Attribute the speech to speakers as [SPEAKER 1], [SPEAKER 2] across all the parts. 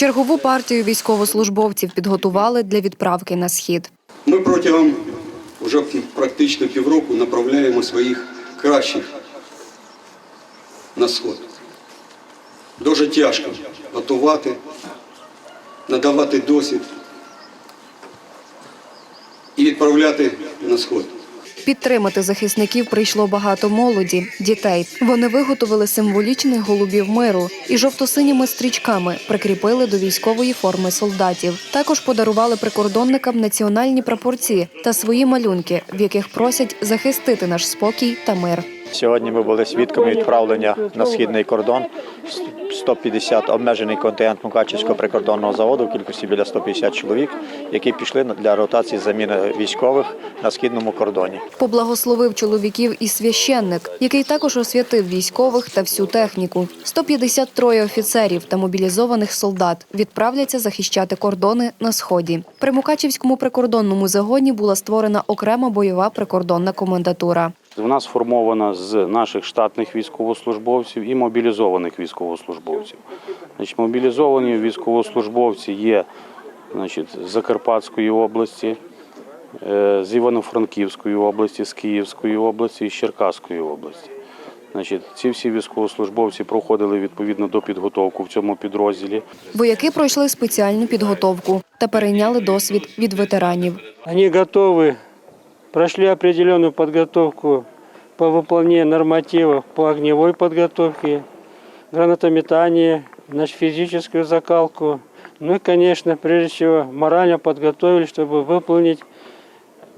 [SPEAKER 1] Чергову партію військовослужбовців підготували для відправки на схід.
[SPEAKER 2] Ми протягом вже практично півроку направляємо своїх кращих на сход. Дуже тяжко готувати, надавати досвід і відправляти на сход.
[SPEAKER 1] Підтримати захисників прийшло багато молоді, дітей. Вони виготовили символічних голубів миру і жовто-синіми стрічками прикріпили до військової форми солдатів. Також подарували прикордонникам національні прапорці та свої малюнки, в яких просять захистити наш спокій та мир.
[SPEAKER 3] Сьогодні ми були свідками відправлення на східний кордон 150 обмежений контингент Мукачівського прикордонного заводу в кількості біля 150 чоловік, які пішли для ротації заміни військових на східному кордоні.
[SPEAKER 1] Поблагословив чоловіків і священник, який також освятив військових та всю техніку. 153 офіцерів та мобілізованих солдат відправляться захищати кордони на сході. При Мукачівському прикордонному загоні була створена окрема бойова прикордонна комендатура.
[SPEAKER 4] Вона сформована з наших штатних військовослужбовців і мобілізованих військовослужбовців. Значить, мобілізовані військовослужбовці є значить, з Закарпатської області, е, з Івано-Франківської області, з Київської області і з Черкаської області. Значить, ці всі військовослужбовці проходили відповідно до підготовку в цьому підрозділі.
[SPEAKER 1] Вояки пройшли спеціальну підготовку та перейняли досвід від ветеранів.
[SPEAKER 5] Они готовы, прошли определенную подготовку по выполнению нормативов по огневой подготовке, гранатометание, значит, физическую закалку. Ну и, конечно, прежде всего, морально подготовили, чтобы выполнить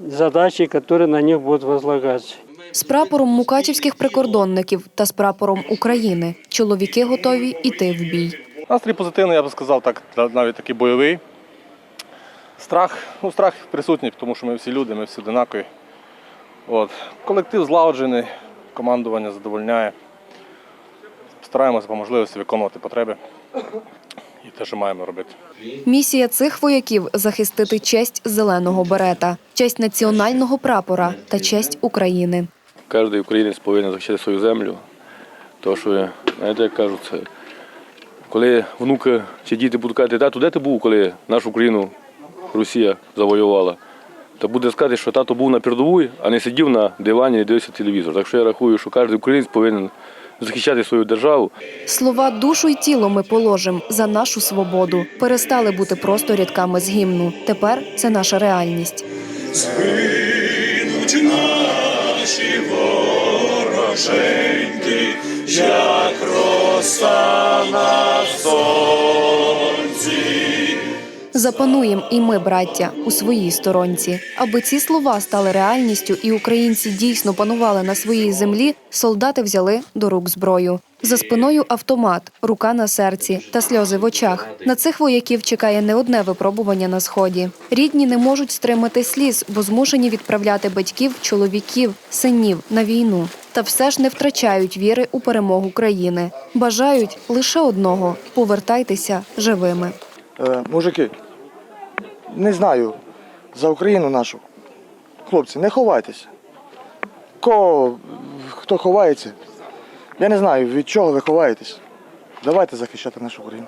[SPEAKER 5] задачи, которые на них будут возлагаться.
[SPEAKER 1] З прапором мукачівських прикордонників та з прапором України чоловіки готові йти в бій.
[SPEAKER 6] Настрій позитивний, я б сказав, так, навіть такий бойовий. Страх, ну, страх присутній, тому що ми всі люди, ми всі одинакові. От. Колектив злагоджений, командування задовольняє. Стараємося по можливості виконувати потреби і те, що маємо робити.
[SPEAKER 1] Місія цих вояків захистити честь зеленого берета, честь національного прапора та честь України.
[SPEAKER 7] Кожен українець повинен захищати свою землю. Тому що, знаєте, як кажуть, це, коли внуки чи діти будуть казати, тату, де ти був, коли нашу Україну Росія завоювала, то буде сказати, що тато був на передовій, а не сидів на дивані і дивився телевізор. Так що я рахую, що кожен українець повинен захищати свою державу.
[SPEAKER 1] Слова душу й тіло ми положим за нашу свободу. Перестали бути просто рядками з гімну. Тепер це наша реальність.
[SPEAKER 8] Згинуть наші вороженьки, як роса на сонці.
[SPEAKER 1] Запануєм і ми, браття, у своїй сторонці. Аби ці слова стали реальністю і українці дійсно панували на своїй землі, солдати взяли до рук зброю. За спиною автомат, рука на серці та сльози в очах. На цих вояків чекає не одне випробування на сході. Рідні не можуть стримати сліз, бо змушені відправляти батьків, чоловіків, синів на війну. Та все ж не втрачають віри у перемогу країни. Бажають лише одного повертайтеся живими.
[SPEAKER 9] Е, мужики, не знаю, за Україну нашу. Хлопці, не ховайтеся. Ко, хто ховається, я не знаю, від чого ви ховаєтесь. Давайте захищати нашу Україну.